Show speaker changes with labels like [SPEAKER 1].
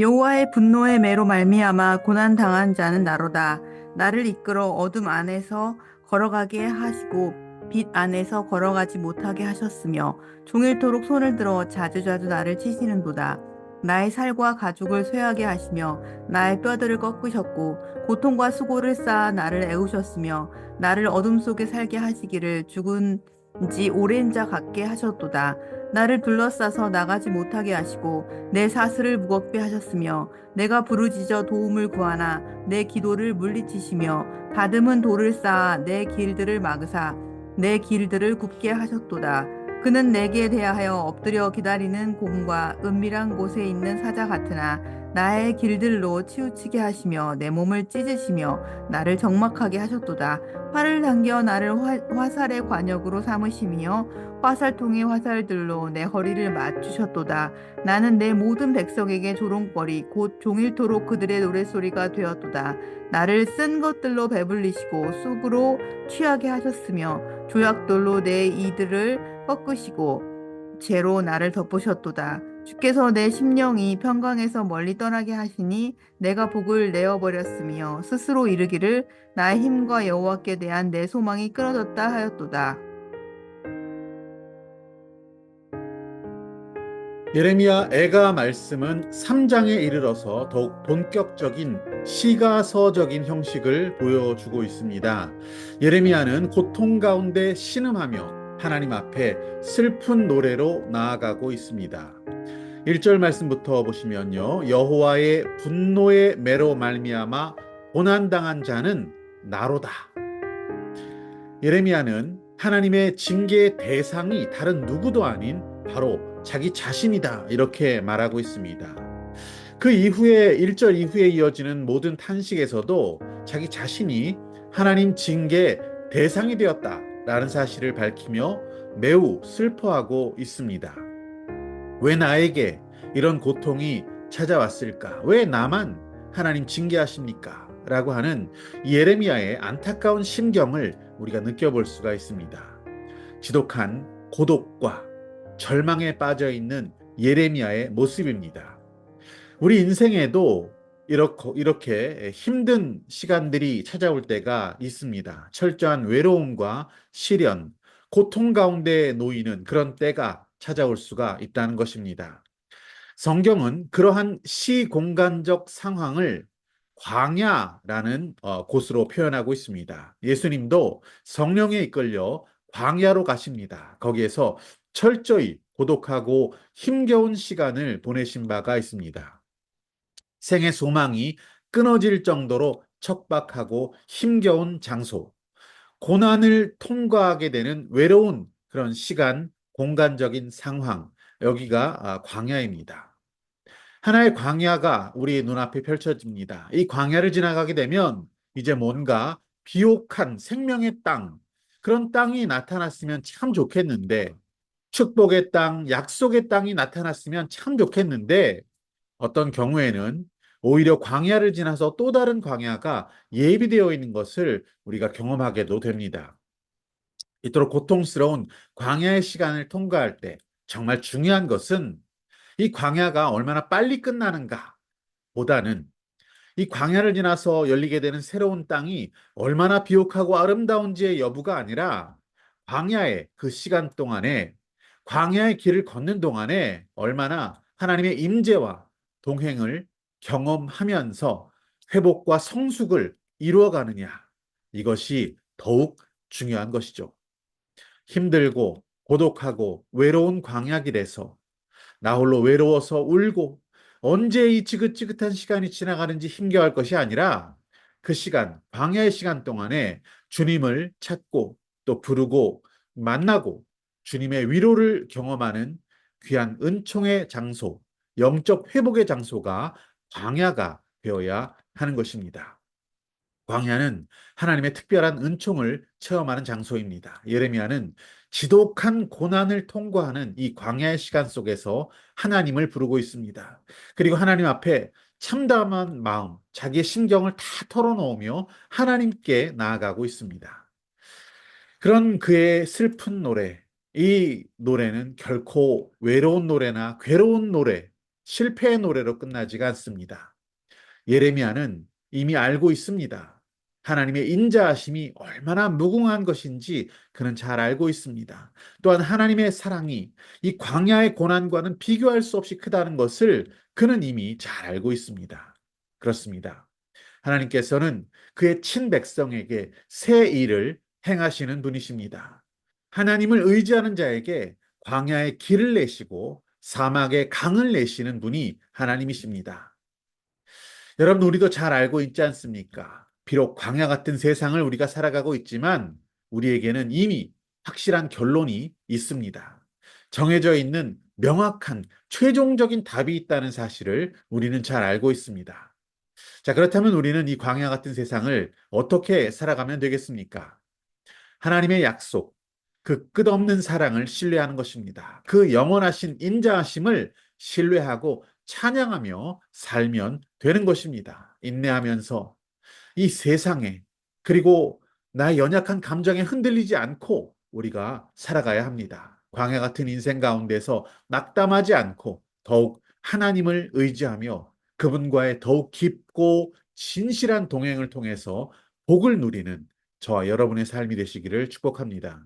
[SPEAKER 1] 여호와의 분노의 매로 말미암아 고난 당한 자는 나로다. 나를 이끌어 어둠 안에서 걸어가게 하시고 빛 안에서 걸어가지 못하게 하셨으며 종일토록 손을 들어 자주자주 나를 치시는도다. 나의 살과 가죽을 쇠하게 하시며 나의 뼈들을 꺾으셨고 고통과 수고를 쌓아 나를 애우셨으며 나를 어둠 속에 살게 하시기를 죽은 지 오랜 자 같게 하셨도다. 나를 둘러싸서 나가지 못하게 하시고 내 사슬을 무겁게 하셨으며 내가 부르짖어 도움을 구하나 내 기도를 물리치시며 다듬은 돌을 쌓아 내 길들을 막으사 내 길들을 굽게 하셨도다. 그는 내게 대하여 엎드려 기다리는 곰과 은밀한 곳에 있는 사자 같으나 나의 길들로 치우치게 하시며 내 몸을 찢으시며 나를 적막하게 하셨도다. 활을 당겨 나를 화, 화살의 관역으로 삼으시며 화살통의 화살들로 내 허리를 맞추셨도다. 나는 내 모든 백성에게 조롱거리 곧 종일토록 그들의 노랫소리가 되었도다. 나를 쓴 것들로 배불리시고 쑥으로 취하게 하셨으며 조약돌로 내 이들을 꺾으시고 죄로 나를 덮으셨도다. 주께서 내 심령이 평강에서 멀리 떠나게 하시니 내가 복을 내어 버렸으며 스스로 이르기를 나의 힘과 여호와께 대한 내 소망이 끊어졌다 하였도다.
[SPEAKER 2] 예레미야 애가 말씀은 3장에 이르러서 더욱 본격적인 시가서적인 형식을 보여주고 있습니다. 예레미야는 고통 가운데 신음하며 하나님 앞에 슬픈 노래로 나아가고 있습니다. 1절 말씀부터 보시면요. 여호와의 분노의 매로 말미암아 고난 당한 자는 나로다. 예레미야는 하나님의 징계의 대상이 다른 누구도 아닌 바로 자기 자신이다. 이렇게 말하고 있습니다. 그 이후에 1절 이후에 이어지는 모든 탄식에서도 자기 자신이 하나님 징계 대상이 되었다. 라는 사실을 밝히며 매우 슬퍼하고 있습니다. 왜 나에게 이런 고통이 찾아왔을까? 왜 나만 하나님 징계하십니까? 라고 하는 예레미야의 안타까운 심경을 우리가 느껴볼 수가 있습니다. 지독한 고독과 절망에 빠져 있는 예레미야의 모습입니다. 우리 인생에도 이렇게, 이렇게 힘든 시간들이 찾아올 때가 있습니다. 철저한 외로움과 시련, 고통 가운데 놓이는 그런 때가 찾아올 수가 있다는 것입니다. 성경은 그러한 시공간적 상황을 광야라는 어, 곳으로 표현하고 있습니다. 예수님도 성령에 이끌려 광야로 가십니다. 거기에서 철저히 고독하고 힘겨운 시간을 보내신 바가 있습니다. 생의 소망이 끊어질 정도로 척박하고 힘겨운 장소, 고난을 통과하게 되는 외로운 그런 시간, 공간적인 상황, 여기가 아, 광야입니다. 하나의 광야가 우리 눈앞에 펼쳐집니다. 이 광야를 지나가게 되면 이제 뭔가 비옥한 생명의 땅, 그런 땅이 나타났으면 참 좋겠는데, 축복의 땅, 약속의 땅이 나타났으면 참 좋겠는데, 어떤 경우에는 오히려 광야를 지나서 또 다른 광야가 예비되어 있는 것을 우리가 경험하게도 됩니다. 이토록 고통스러운 광야의 시간을 통과할 때 정말 중요한 것은 이 광야가 얼마나 빨리 끝나는가 보다는 이 광야를 지나서 열리게 되는 새로운 땅이 얼마나 비옥하고 아름다운지의 여부가 아니라 광야의 그 시간 동안에 광야의 길을 걷는 동안에 얼마나 하나님의 임재와 동행을 경험하면서 회복과 성숙을 이루어가느냐. 이것이 더욱 중요한 것이죠. 힘들고 고독하고 외로운 광야길에서 나 홀로 외로워서 울고 언제 이 지긋지긋한 시간이 지나가는지 힘겨워할 것이 아니라 그 시간, 광야의 시간 동안에 주님을 찾고 또 부르고 만나고 주님의 위로를 경험하는 귀한 은총의 장소, 영적 회복의 장소가 광야가 되어야 하는 것입니다. 광야는 하나님의 특별한 은총을 체험하는 장소입니다. 예레미야는 지독한 고난을 통과하는 이 광야의 시간 속에서 하나님을 부르고 있습니다. 그리고 하나님 앞에 참담한 마음, 자기의 심경을 다 털어놓으며 하나님께 나아가고 있습니다. 그런 그의 슬픈 노래, 이 노래는 결코 외로운 노래나 괴로운 노래, 실패의 노래로 끝나지가 않습니다. 예레미야는 이미 알고 있습니다. 하나님의 인자하심이 얼마나 무궁한 것인지 그는 잘 알고 있습니다. 또한 하나님의 사랑이 이 광야의 고난과는 비교할 수 없이 크다는 것을 그는 이미 잘 알고 있습니다. 그렇습니다. 하나님께서는 그의 친백성에게 새 일을 행하시는 분이십니다. 하나님을 의지하는 자에게 광야의 길을 내시고 사막의 강을 내시는 분이 하나님이십니다. 여러분, 우리도 잘 알고 있지 않습니까? 비록 광야 같은 세상을 우리가 살아가고 있지만 우리에게는 이미 확실한 결론이 있습니다. 정해져 있는 명확한 최종적인 답이 있다는 사실을 우리는 잘 알고 있습니다. 자, 그렇다면 우리는 이 광야 같은 세상을 어떻게 살아가면 되겠습니까? 하나님의 약속, 그 끝없는 사랑을 신뢰하는 것입니다. 그 영원하신 인자하심을 신뢰하고 찬양하며 살면 되는 것입니다. 인내하면서 이 세상에 그리고 나의 연약한 감정에 흔들리지 않고 우리가 살아가야 합니다. 광야 같은 인생 가운데서 낙담하지 않고 더욱 하나님을 의지하며 그분과의 더욱 깊고 진실한 동행을 통해서 복을 누리는 저와 여러분의 삶이 되시기를 축복합니다.